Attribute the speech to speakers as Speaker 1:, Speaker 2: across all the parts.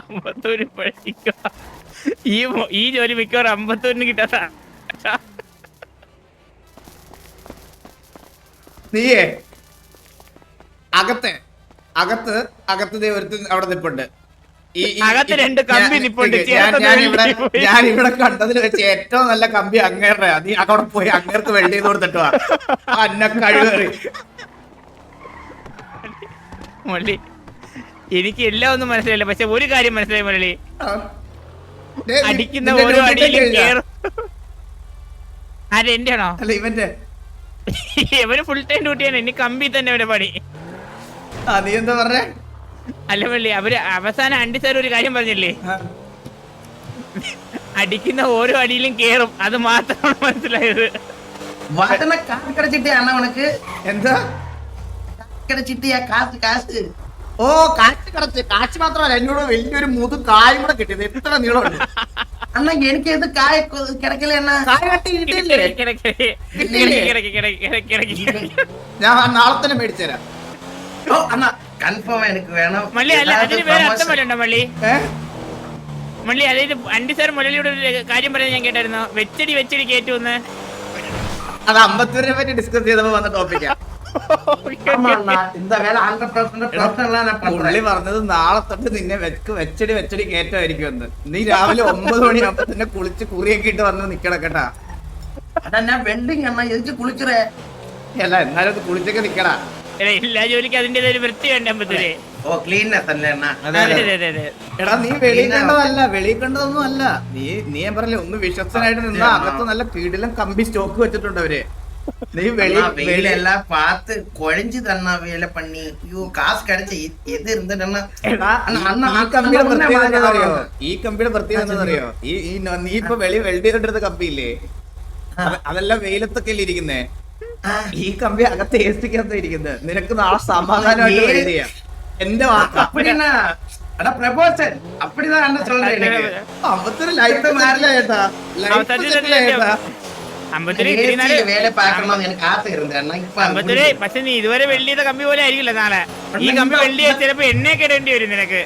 Speaker 1: അമ്പത്തൂര് ഈ ഈ ജോലി മിക്കവാറും അമ്പത്തൂരിന് കിട്ടാത്ത
Speaker 2: നീയേ അകത്തെ അകത്ത് അകത്ത് ഒരുത്തൻ അവിടെ നിപ്പുണ്ട്
Speaker 1: അകത്ത് രണ്ട് കമ്പി
Speaker 2: ഞാൻ-
Speaker 1: നിപ്പുണ്ട്.
Speaker 2: ഞാൻ ഇവിടെ കണ്ടതിൽ വെച്ച് ഏറ്റവും നല്ല കമ്പി അങ്ങേറെ നീ അവിടെ പോയി അങ്ങേർക്ക് വെള്ളി ചെയ്ത് കൊടുത്തിട്ട് വാ അന്ന കഴിവേറി
Speaker 1: എനിക്ക് എല്ലാം ഒന്നും മനസ്സിലായില്ല. പക്ഷെ ഒരു കാര്യം മനസ്സിലായി മുരളി. അടിക്കുന്ന ഓരോ അടിയിലും കേറും എന്റെ ആണോ
Speaker 2: അല്ല ഇവന്റെ.
Speaker 1: ഫുൾ ടൈം ഡ്യൂട്ടിയാണ് ഇനി കമ്പി തന്നെ അവന്റെ പണി.
Speaker 2: നീ എന്താ
Speaker 1: അല്ല മുരളി അവർ അവസാനം അണ്ടി സാർ ഒരു കാര്യം പറഞ്ഞില്ലേ? അടിക്കുന്ന ഓരോ അടിയിലും കേറും. അത് മാത്രമാണ് മനസ്സിലായത്.
Speaker 3: വാട്ടണ കാസ് കിടച്ചിട്ടാണ് ഉനക്ക്
Speaker 2: എന്താ?
Speaker 3: കിടച്ചിട്ട് കാസ് കാസ്.
Speaker 2: ഓ കാശ് കറച്ച് കാശ് മാത്രമല്ല എന്നോട് വലിയൊരു മുതു കായും കൂടെ കിട്ടിയത്. എത്ര നീളമുണ്ട്.
Speaker 3: അണ്ണ എനിക്ക് ഇത്
Speaker 2: കായ
Speaker 1: കിടക്കല
Speaker 2: ഞാൻ നാളെ തന്നെ മേടിച്ചു
Speaker 3: ഓ അണ്ണ കൺഫേം എനിക്ക് വേണം.
Speaker 1: മള്ളി അല്ല അതിന് വേറെ അർത്ഥം മള്ളി? മള്ളി അതായത് അണ്ടി സാർ മുരളിയുടെ ഒരു കാര്യം പറയാൻ ഞാൻ കേട്ടായിരുന്നു. വെച്ചടി വെച്ചടി കേറ്റു
Speaker 2: അത് അമ്പത്തൂരിനെ പറ്റി ഡിസ്കസ് ചെയ്തപ്പോ വന്ന
Speaker 3: ടോപ്പിക്കാണ്
Speaker 2: പുള്ളി പറഞ്ഞത് നാളെ തൊട്ട് നിന്നെ വെക്ക് വെച്ചടി വെച്ചടി കേറ്റമായിരിക്കും എന്ന്. നീ രാവിലെ ഒമ്പത് മണിയാകുമ്പോ തന്നെ കുളിച്ച് കുറിയൊക്കെ ഇട്ട് വന്ന് നിക്കണം കേട്ടാ.
Speaker 3: അതെന്നാ വെണ്ടിങ് എന്നാ എനിക്ക് കുളിച്ചറേ
Speaker 2: അല്ല എന്നാലും കുളിച്ചൊക്കെ നിക്കടാ.
Speaker 1: എല്ലാ ജോലിക്കും അതിന്റേതായ ഒരു വൃത്തി വേണ്ടേ ഓ ക്ലീൻനെസ് അല്ലേ
Speaker 2: എടാ നീ വെളിയിൽ കണ്ടതല്ല അല്ല. നീ നീ ഞാൻ പറഞ്ഞില്ലേ ഒന്ന് വിശ്വസനായിട്ട് നിന്നാ അകത്ത് നല്ല പീഡിലും കമ്പി സ്റ്റോക്ക് വെച്ചിട്ടുണ്ട് അവർ. നീ വെളി
Speaker 3: அண்ணா, வெயில
Speaker 2: വെളി
Speaker 3: எல்லாம் பார்த்து குழஞ்சு தண்ணா வேலை பண்ணி ஐயோ காசு கிடைச்ச எ- எது இருந்துட்டா
Speaker 2: എടാ,
Speaker 3: അണ്ണാ,
Speaker 2: ഈ-
Speaker 3: അണ്ണാ,
Speaker 2: ഈ കമ്പിയുടെ
Speaker 3: അണ്ണാ,
Speaker 2: പ്രത്യേകത
Speaker 3: അണ്ണാ,
Speaker 2: എന്താണെന്നറിയോ
Speaker 3: അണ്ണാ.
Speaker 2: ഈ കമ്പിയുടെ പ്രത്യേകത എന്താണെന്നറിയോ ഈ ഈ ന- നീ ഇപ്പൊ വെളി വെൽഡ് ചെയ്തിട്ട് കമ്പിയില്ലേ അത് അതെല്ലാം വെയിലത്തൊക്കെ അല്ലേ ഇരിക്കുന്നേ ഈ കമ്പി അകത്ത് എ സിക്കകത്ത് ഇരിക്കുന്നത് നിനക്ക് നാളെ സമാധാനമായിട്ട്
Speaker 3: ഏ-
Speaker 2: വെൽഡ് ചെയ്യാം എന്റെ വാക്കാ
Speaker 3: அப்படின்னா அட ப்ரபோசல் அப்படிதான் அண்ணன் சொல்றேன் எனக்கு
Speaker 2: അമ്പത്തൊരു ലൈഫ് മാറില്ല ചേട്ടാ ലൈഫ്
Speaker 1: സത്യം, പക്ഷെ നീ ഇതുവരെ വെള്ളിയത്തെ കമ്പി പോലെ ആയിരിക്കില്ല നാളെ. ഈ കമ്പി വെള്ളിയ ചിലപ്പോ എണ്ണ കേടേണ്ടി വരും നിനക്ക്.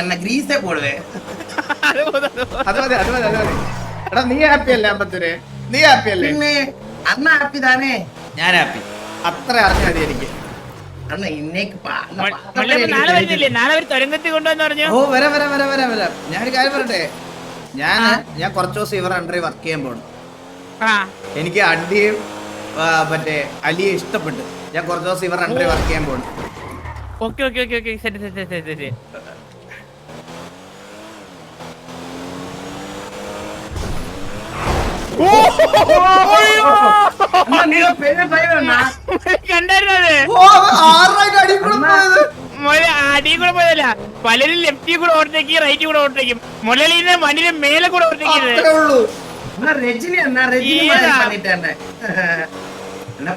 Speaker 2: എണ്ണ? ഗ്രീസേ പോടുവേ എടാ നീ ഹാപ്പി അല്ലേ അമ്പത്തൂര്? നീ ഹാപ്പി അല്ലേ?
Speaker 3: പിന്നെ അണ്ണ ഹാപ്പി താനേ?
Speaker 2: ഞാൻ ഹാപ്പി അത്ര അറിഞ്ഞാൽ മതി എനിക്ക്.
Speaker 1: നാളെ വരുന്നില്ലേ? നാളെ പറഞ്ഞു?
Speaker 2: കാര്യം ഞാൻ ഞാൻ കുറച്ച് ദിവസം ഇവർ അണ്ടറി വർക്ക് ചെയ്യാൻ പോകണം എനിക്ക് അഡിയും മറ്റേ അലിയെ ഇഷ്ടപ്പെട്ടു. ഞാൻ കുറച്ച് ദിവസം ഇവർ രണ്ടര വർക്ക് ചെയ്യാൻ പോകണം
Speaker 1: ഓക്കെ ഓക്കെ ഓക്കെ ഓക്കെ. ശരി ശരി ശരി ശരി അടി കൂടെ പോയതല്ല. പലരും ലെഫ്റ്റിൽ കൂടെ ഓവർടേക്കും റൈറ്റിൽ കൂടെ ഓവർടേക്കും മുലലിനെ മണ്ണിന് മേലെ കൂടെ
Speaker 3: ഓർത്തേക്കും എന്നാ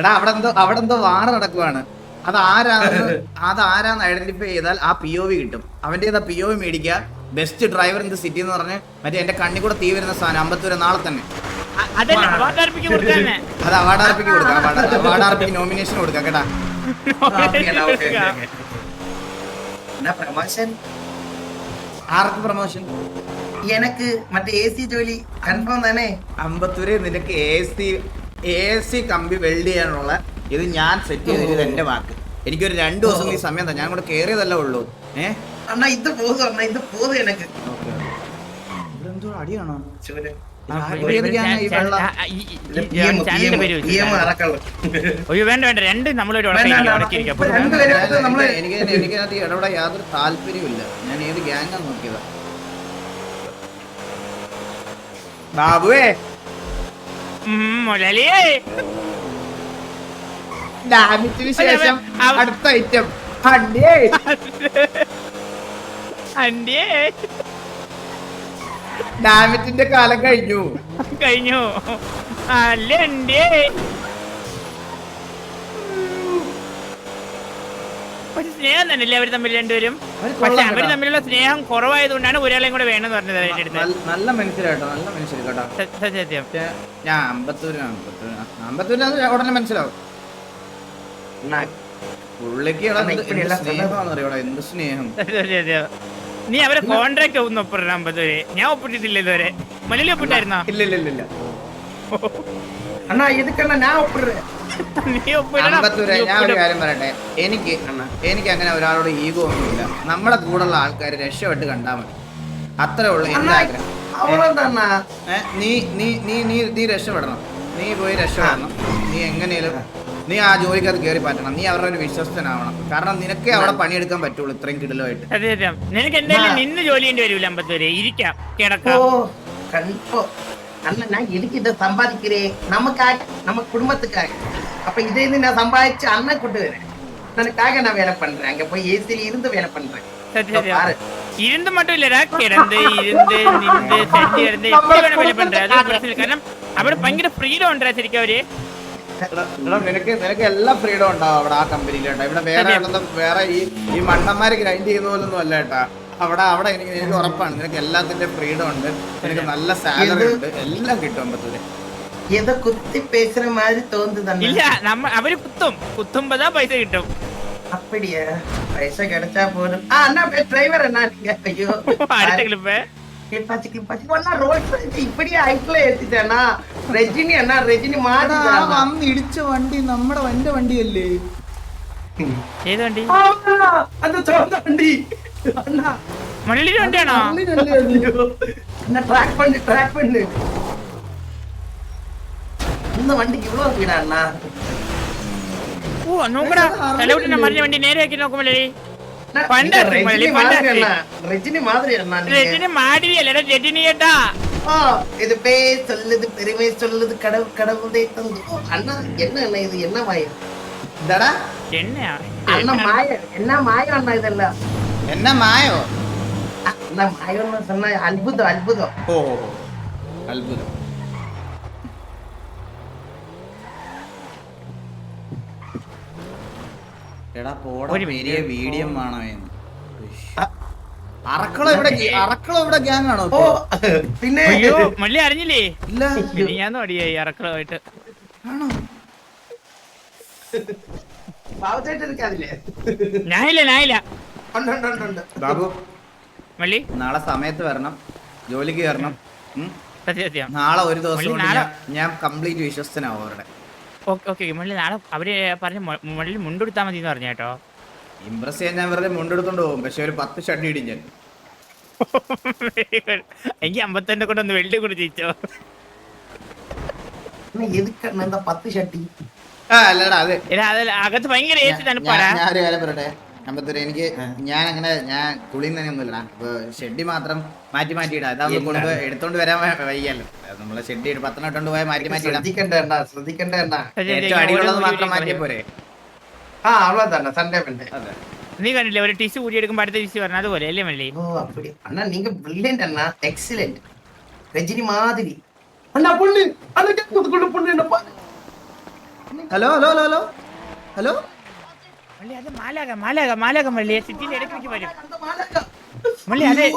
Speaker 2: എടാ അവിടെ എന്തോ അവിടെ വാറ നടക്കുവാണ്. അത് ആരാന്ന് അത് ആരാന്ന് ഐഡന്റിഫൈ ചെയ്താൽ ആ പി ഒ വി കിട്ടും. അവന്റെ പി ഒ വി മേടിക്കുക. Best driver in the city എന്ന് പറഞ്ഞ് മറ്റേ എന്റെ കണ്ണി കൂടെ തീ വരുന്ന സാധനം അമ്പത്തി നാളെ തന്നെ. അത് അവാർഡ് അർപ്പിക്ക് കൊടുക്കാം അവാർഡ് അർപ്പിക്ക് നോമിനേഷൻ കൊടുക്കാം കേട്ടാ. ആർക്ക് പ്രൊമോഷൻ?
Speaker 3: എനക്ക് മറ്റേ എ സി ജോലി കൺഫേം തന്നെ.
Speaker 2: അമ്പത്തൂര് നിനക്ക് എ സി എ സി കമ്പി വെൽഡ് ചെയ്യാനുള്ള ഇത് ഞാൻ സെറ്റ് ചെയ്തത് എന്റെ വാക്ക്. എനിക്കൊരു രണ്ടു ദിവസം ഈ സമയം തന്നെ ഞാൻ കൂടെ കേറിയതല്ല ഉള്ളൂ.
Speaker 3: അണ്ണാ ഇത് പോതും അണ്ണാ ഇത് പോതും എനക്ക്.
Speaker 2: ഇതെന്തോ അടിയാണോ
Speaker 1: അയ്യോ വേണ്ട വേണ്ട. രണ്ട് നമ്മളൊരു
Speaker 3: ഒരു വേണ്ട,
Speaker 1: ഉടക്കിയിരിക്കും
Speaker 3: ഇപ്പൊ രണ്ട് പേരെ അടുത്ത് നമ്മൾ
Speaker 2: എനിക്ക് എനിക്കതിനകത്ത് ഇടപെടാൻ യാതൊരു താല്പര്യമില്ല ഞാൻ ഏത് ഗ്യാങ്ങാണ് നോക്കിയതാ. ബാബുവേ
Speaker 1: മുലലിയേ
Speaker 2: ഡാമിറ്റിന് ശേഷം അടുത്ത ഐറ്റം അണ്ടിയേ
Speaker 1: അണ്ടിയേ
Speaker 2: ഡാമിറ്റിന്റെ കാലം കഴിഞ്ഞു.
Speaker 1: കഴിഞ്ഞു. അല്ലേ അണ്ടിയേ പക്ഷെ സ്നേഹം തന്നെയല്ലേ അവർ തമ്മിൽ രണ്ടുപേരും
Speaker 2: അവര്
Speaker 1: പക്ഷെ
Speaker 2: കൊള്ളാം
Speaker 1: അവർ
Speaker 2: കേട്ടോ.
Speaker 1: തമ്മിലുള്ള സ്നേഹം കുറവായതുകൊണ്ടാണ് ഒരാളെയും കൂടെ വേണമെന്ന് പറഞ്ഞത് അവരുടെ അടുത്ത്
Speaker 2: നല്ല- നല്ല മനുഷ്യരാട്ടോ നല്ല മനുഷ്യർ കേട്ടോ
Speaker 1: സ- സത്യം സത്യം
Speaker 2: പക്ഷേ ഞാൻ അമ്പത്തൂരിനാണ് അമ്പത്തൂരിനാണ് അമ്പത്തൂരിന് അത് ഉടനെ മനസ്സിലാവും
Speaker 3: അണ്ണാ
Speaker 2: പുള്ളിക്ക് എടാ
Speaker 3: അണ്ണാ,
Speaker 2: എന്ത്
Speaker 3: ഇപ്പഴേ
Speaker 2: എന്ത്
Speaker 3: എല്ലാം
Speaker 2: സ്നേഹമാണെന്ന് അറിയോടാ എന്ത് സ്നേഹം
Speaker 1: അതെ, അതെ, അതെ. നീ അവരെ കോൺട്രാക്ട് ഒന്ന് ഒപ്പിടണം അമ്പത്തൂര് ഞാൻ ഒപ്പിട്ടിട്ടില്ല ഇതുവരെ മലയിൽ ഒപ്പിട്ടായിരുന്നോ
Speaker 2: ഇല്ല ഇല്ല ഇല്ല ഇല്ല
Speaker 3: அண்ணா எதுக்கண்ணா நான் ஒப்பிடுறேன்
Speaker 1: നീ ഒപ്പിടണം
Speaker 2: അമ്പത്തൂര് ഞാൻ കാര്യം പറയട്ടെ? എനിക്ക് അണ്ണ എനിക്ക് അങ്ങനെ ഒരാളോട് ഈഗോ ഒന്നുമില്ല. നമ്മളെ കൂടെയുള്ള ആൾക്കാരെ രക്ഷപ്പെട്ട് കണ്ടാൽ മതി. അത്രേ ഉള്ളൂ എന്റെ ആഗ്രഹം. നീ നീ നീ നീ നീ രക്ഷപ്പെടണം. നീ പോയി രക്ഷപ്പെടണം. നീ എങ്ങനെയും നീ ആ ജോലിക്കകത്ത് കയറി പറ്റണം. നീ അവരുടെ ഒരു വിശ്വസ്തനാവണം. കാരണം നിനക്ക് അവിടെ പണിയെടുക്കാൻ പറ്റുള്ളൂ ഇത്രയും കിടലുമായിട്ട്.
Speaker 1: അതെ അതെ. നിനക്ക് എന്തായാലും നിന്ന് ജോലി ചെയ്യേണ്ടി വരൂല അമ്പത്തൂര്? ഇരിക്കാം. കിടക്കാം.
Speaker 3: கண்டிப்பா அண்ணா நான் எதுக்கு இதை சம்பாதிக்கிறேன் நமக்காக நம்ம குடும்பத்துக்காக அப்ப இதை இருந்து நான் சம்பாதிச்சு அண்ணன் கொண்டு வரேன் அண்ணனுக்காக நான் வேலை பண்றேன் அங்க போய் ஏசில இருந்து வேலை பண்றேன்
Speaker 1: சரி, சரி.
Speaker 3: பாரு
Speaker 1: இருந்து மட்டும் இல்லடா கிடந்து இருந்து நின்று செஞ்சு இருந்து எப்படி வேணா வேலை பண்ற அது பிரச்சனை இல்லை. കാരണം അവിടെ ഭയങ്കര ഫ്രീഡം ഉണ്ടാ ശരിക്കും അവര്
Speaker 2: എടാ, എടാ, നിനക്ക് നിനക്ക് എല്ലാ ഫ്രീഡം ഉണ്ടാവും അവിടെ ആ കമ്പനിയിൽ കേട്ടോ ഇവിടെ വേറെ
Speaker 1: അതെ.
Speaker 2: ആളൊന്നും വേറെ ഈ ഈ മണ്ണന്മാര് ഗ്രൈൻഡ് ചെയ്യുന്ന പോലൊന്നും അല്ല കേട്ടാ അവിടെ അവിടെ എനിക്ക് എനിക്ക് ഉറപ്പാണ് നിനക്ക് എല്ലാത്തിന്റെ ഫ്രീഡം ഉണ്ട് നിനക്ക് നല്ല സാലറി
Speaker 3: ഇത്
Speaker 2: ഉണ്ട് എല്ലാം കിട്ടും അമ്പത്തൂര്
Speaker 3: ஏதோ குத்தி பேசுற மாதிரி தோணுது
Speaker 1: ഇല്ല
Speaker 3: அண்ணா
Speaker 1: നമ്മ അവര് കുത്തും കുത്തുമ്പതാ പൈസ കിട്ടും
Speaker 3: அப்படியா பைசா கிடைச்சா போதும் ஆ அண்ணா டிரைவர் அண்ணா நீங்க ஐயோ
Speaker 1: അടുത്ത ക്ലിപ്പ്
Speaker 3: கிளிப்பாச்சு கிளிப்பாச்சு அண்ணா ரோல்ஸ் இப்படியே ஹைட்ல ஏத்திட்டேண்ணா ரஜினி அண்ணா ரஜினி
Speaker 2: എടാ,
Speaker 3: மாறி
Speaker 2: ആ വന്ന് ഇടിച്ച വണ്ടി നമ്മുടെ എന്റെ വണ്ടിയല്ലേ
Speaker 1: ഏത് വണ്ടി
Speaker 3: அந்த சோந்த வண்டி அண்ணா
Speaker 1: മണലിന്റെ വണ്ടിയാണോ
Speaker 2: അള്ളിനല്ലേ അത്?
Speaker 3: ஐயோ. அண்ணா ட்ராக் பண்ணு ட்ராக் பண்ணு இந்த வண்டிக்கு இவ்வளவு வீடா அண்ணா
Speaker 1: ഓ നോക്കടാ തലവിട്ടിന്റെ മറിഞ്ഞ വണ്ടി നേരെയാക്കി നോക്കുമല്ലേ
Speaker 3: அண்ணா,
Speaker 1: பண்டாசு
Speaker 3: நீங்க
Speaker 1: மல்லி,
Speaker 3: ரஜினி மாதிரி
Speaker 1: பண்டாசு.
Speaker 3: அண்ணா ரஜினி மாதிரி அண்ணா நீங்க
Speaker 1: രജനി മാടിയല്ലടാ രജനി ഏട്ടാ
Speaker 3: ஆ, இது பேய் சொல்லுது பெருமை சொல்லுது கடவுள் கடவுளே தந்து ஓ, அண்ணா என்ன அண்ணா இது என்ன மாயம்
Speaker 2: എന്താടാ
Speaker 1: എണ്ണയാ
Speaker 3: அண்ணா மாயம் என்ன மாயம் அண்ணா இதெல்லாம்
Speaker 2: എന്നാ മായോ?
Speaker 3: അത്ഭുതം അത്ഭുതം.
Speaker 2: ഓ അത്ഭുതം.
Speaker 1: ഞാനില്ല ഞാനില്ല.
Speaker 2: ബാബു.
Speaker 1: മള്ളി
Speaker 2: നാളെ സമയത്ത് വരണം. ജോലിക്ക് കയറണം നാളെ ഒരു ദിവസം ഞാൻ കംപ്ലീറ്റ് വിശ്വസ്തനാവും അവരുടെ.
Speaker 1: ഓക്കെ മള്ളി നാളെ അവർ പറഞ്ഞു മള്ളി മുണ്ടെടുത്താൽ മതി എന്ന് കേട്ടോ.
Speaker 2: ഇംപ്രസ് ചെയ്യാൻ ഞാൻ വെറുതെ മുണ്ടെടുത്തോണ്ട് പോകും. പക്ഷെ ഒരു പത്ത് ഷഡ് ഇടിയും ഞാൻ.
Speaker 1: എനിക്ക് അമ്പത്തന്നെ കൊണ്ട് ഒന്ന് വെള്ളി കൂടി ജയിച്ചോ.
Speaker 3: പത്ത്
Speaker 2: ഷട്ടി? അല്ലടാ അത്
Speaker 1: അതല്ല അകത്ത് ഭയങ്കര
Speaker 2: ഞാൻ ഒരു കാര്യം പറയട്ടെ? അമ്പത്തൂര് എനിക്ക് ഞാൻ അങ്ങനെ ഞാൻ കുളിന്ന് തന്നെ ഒന്നുമില്ല അപ്പോൾ ഷെഡി മാത്രം മാറ്റി മാറ്റി ഇടാം അതാവുമ്പോൾ കൊണ്ട് എടുത്തോണ്ട് വരാൻ വയ്യല്ലോ നമ്മളെ ഷെഡി പത്തെണ്ണം ഇട്ടോണ്ട് പോയാൽ മാറ്റി മാറ്റി ഇടാം
Speaker 3: ശ്രദ്ധിക്കണ്ട
Speaker 2: ഏറ്റവും അടിയുള്ളത് മാത്രം മാറ്റിയ പോരെ.
Speaker 3: ആ അവിടെ തന്നെ സൺഡേ
Speaker 2: പിന്നെ
Speaker 1: നീ കണ്ടില്ലേ ഒരു ടിഷ്യൂ കൂടി എടുക്കുമ്പോൾ അടുത്ത ടിഷ്യൂ പറഞ്ഞ അതുപോലെ അല്ലേ
Speaker 3: മല്ലി? ഓ അപ്പടി. ബ്രില്യന്റ് അണ്ണാ. എക്സലന്റ് രജനി മാതിരി അണ്ണാ പുള്ളി.
Speaker 2: അണ്ണാ hello hello hello hello
Speaker 1: hello അത് സിറ്റിയിൽ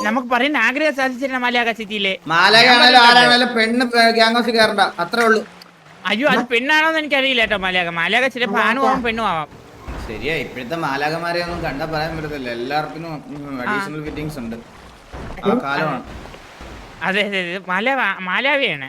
Speaker 1: നമുക്ക് പറയുന്ന ആഗ്രഹം സാധിച്ചിരുന്ന മാലാക സിറ്റിയിലെ.
Speaker 2: മാലാകാണേലും പെണ്ണ് ഗ്യാങ് ഹൗസിൽ അത്രേ ഉള്ളൂ.
Speaker 1: അയ്യോ അത് പെണ്ണാണോന്ന് എനിക്കറിയില്ല കേട്ടോ മാലാക മാലാക ചിലപ്പോ ആണു ആവാം പെണ്ണും ആവാം.
Speaker 2: ശരിയാ ഇപ്പോഴത്തെ മാലാകമാരെ ഒന്നും കണ്ട പറയാൻ പറ്റത്തില്ല. എല്ലാവർക്കും അഡീഷണൽ ഫിറ്റിംഗ്സ് ഉണ്ട്. ആ. കാലമാണ്.
Speaker 1: അതെ അതെ മാലാവിയാണ്.